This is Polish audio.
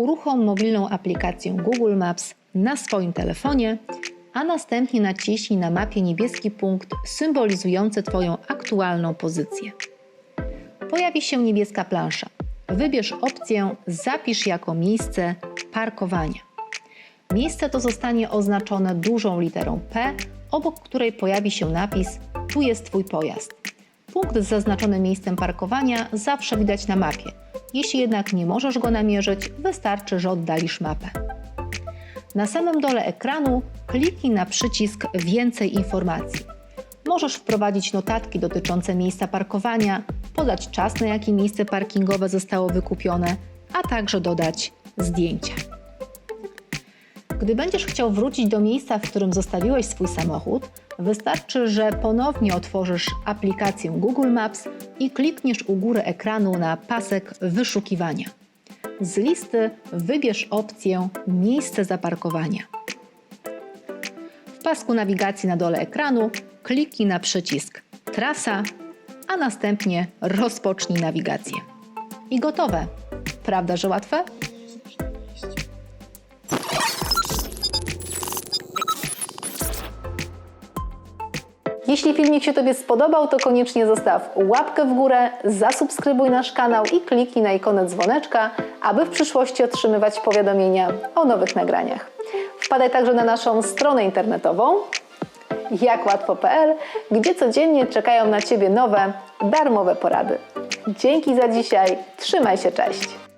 uruchom mobilną aplikację Google Maps na swoim telefonie, a następnie naciśnij na mapie niebieski punkt symbolizujący Twoją aktualną pozycję. Pojawi się niebieska plansza. Wybierz opcję Zapisz jako miejsce parkowania. Miejsce to zostanie oznaczone dużą literą P, obok której pojawi się napis Tu jest Twój pojazd. Punkt z zaznaczonym miejscem parkowania zawsze widać na mapie. Jeśli jednak nie możesz go namierzyć, wystarczy, że oddalisz mapę. Na samym dole ekranu kliknij na przycisk Więcej informacji. Możesz wprowadzić notatki dotyczące miejsca parkowania, podać czas, na jaki miejsce parkingowe zostało wykupione, a także dodać zdjęcia. Gdy będziesz chciał wrócić do miejsca, w którym zostawiłeś swój samochód, wystarczy, że ponownie otworzysz aplikację Google Maps i klikniesz u góry ekranu na pasek wyszukiwania. Z listy wybierz opcję Miejsce zaparkowania. W pasku nawigacji na dole ekranu kliknij na przycisk Trasa, a następnie rozpocznij nawigację. I gotowe. Prawda, że łatwe? Jeśli filmik się Tobie spodobał, to koniecznie zostaw łapkę w górę, zasubskrybuj nasz kanał i kliknij na ikonę dzwoneczka, aby w przyszłości otrzymywać powiadomienia o nowych nagraniach. Wpadaj także na naszą stronę internetową jaklatwo.pl, gdzie codziennie czekają na Ciebie nowe, darmowe porady. Dzięki za dzisiaj, trzymaj się, cześć!